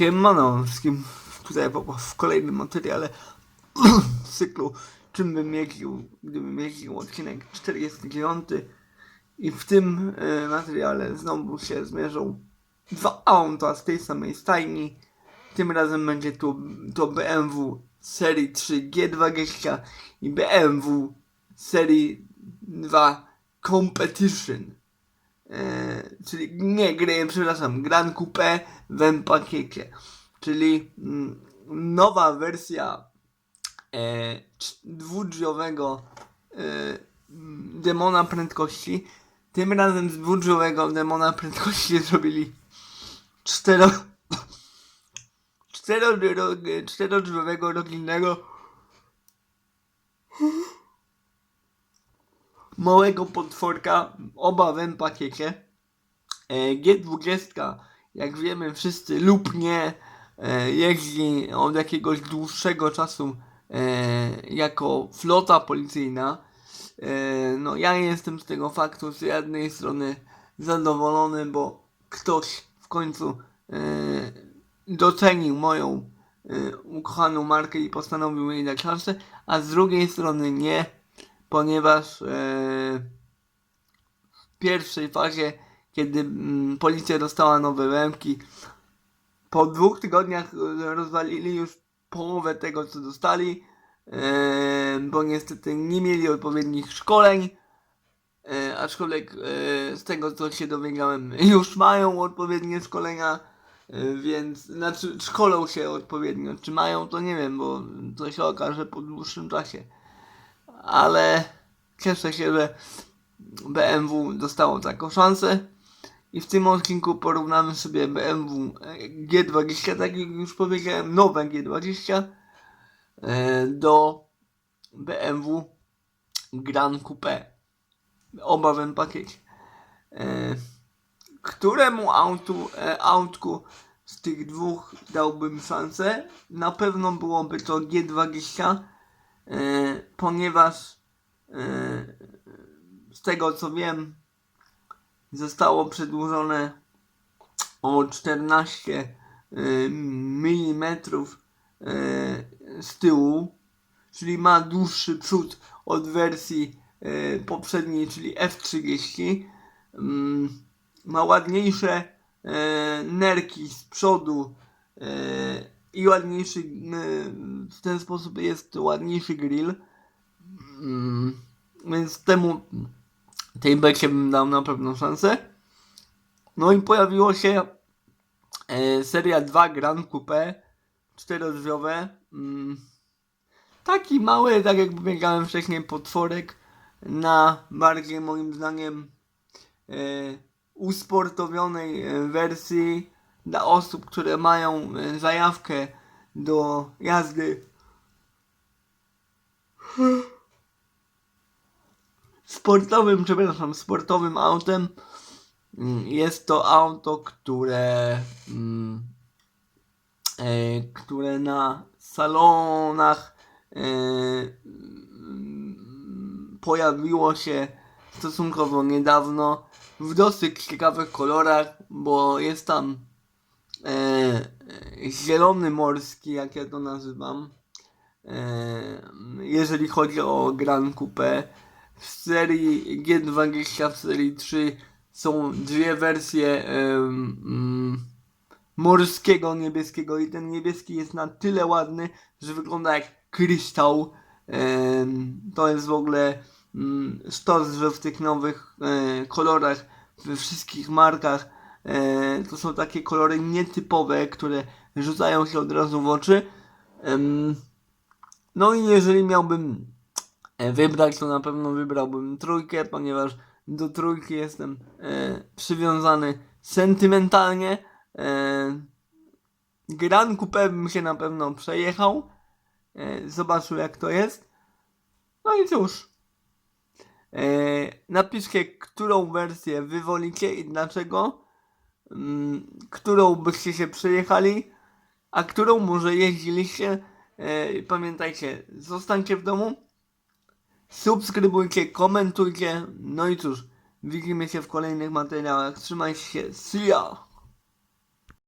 Siemano wszystkim tutaj w, kolejnym materiale cyklu Czym bym jeździł, gdybym jeździł odcinek 49 i w tym e, materiale znowu się zmierzą dwa auta z tej samej stajni. Tym razem będzie tu to BMW serii 3 G20 i BMW serii 2 Competition. E, czyli nie gry, przepraszam, Grand Coupe w M-pakiecie, czyli mm, nowa wersja e, dwudrzwiowego e, demona prędkości. Tym razem z dwudrzwiowego demona prędkości zrobili cztero czterodro- czterodrzwiowego rodzinnego małego potworka, oba w M-pakiecie. E, G20, jak wiemy wszyscy lub nie, e, jeździ od jakiegoś dłuższego czasu e, jako flota policyjna. No ja jestem z tego faktu z jednej strony zadowolony, bo ktoś w końcu docenił moją ukochaną markę i postanowił jej dać szansę, a z drugiej strony nie, ponieważ e, w pierwszej fazie, kiedy mm, policja dostała nowe ręki, po dwóch tygodniach e, rozwalili już połowę tego, co dostali, e, bo niestety nie mieli odpowiednich szkoleń, aczkolwiek z tego, co się dowiedziałem, już mają odpowiednie szkolenia, więc, znaczy szkolą się odpowiednio, czy mają, to nie wiem, bo to się okaże po dłuższym czasie ale cieszę się, że BMW dostało taką szansę. I w tym odcinku porównamy sobie BMW G20, tak jak już powiedziałem, nowe G20 e, do BMW Grand Coupe. Oba w. E, Któremu autu, e, autku z tych dwóch dałbym szansę? Na pewno byłoby to G20, e, ponieważ e, z tego co wiem zostało przedłużone o 14 mm z tyłu, czyli ma dłuższy przód od wersji e, poprzedniej, czyli F30. Mm, Ma ładniejsze e, nerki z przodu e, i ładniejszy, e, w ten sposób jest ładniejszy grill. Mm, więc temu tej becie bym dał na pewno szansę. No i pojawiło się e, seria 2 Grand Coupe czterodrzwiowe. Mm, taki mały, tak jak powiedziałem wcześniej, potworek na bardziej moim zdaniem e, usportowionej e, wersji dla osób, które mają e, zajawkę do jazdy sportowym, przepraszam, sportowym autem. Mm, Jest to auto, które, mm, e, które na salonach e, mm, pojawiło się stosunkowo niedawno w dosyć ciekawych kolorach, bo jest tam e, zielony morski, jak ja to nazywam. Jeżeli chodzi o Grand Coupe, w serii G20, w serii 3 są dwie wersje mm, morskiego niebieskiego i ten niebieski jest na tyle ładny, że wygląda jak kryształ. Em, to jest w ogóle mm, sztos, że w tych nowych e, kolorach, we wszystkich markach, e, to są takie kolory nietypowe, które rzucają się od razu w oczy. Em, no i jeżeli miałbym wybrać, to na pewno wybrałbym trójkę, ponieważ do trójki jestem e, przywiązany sentymentalnie. E, Grand Coupe bym się na pewno przejechał, e, zobaczył jak to jest. No i cóż, e, napiszcie, którą wersję wy wolicie i dlaczego, mm, którą byście się przejechali, a którą może jeździliście. E, pamiętajcie, zostańcie w domu, subskrybujcie, komentujcie. No i cóż, widzimy się w kolejnych materiałach. Trzymajcie się. See ya!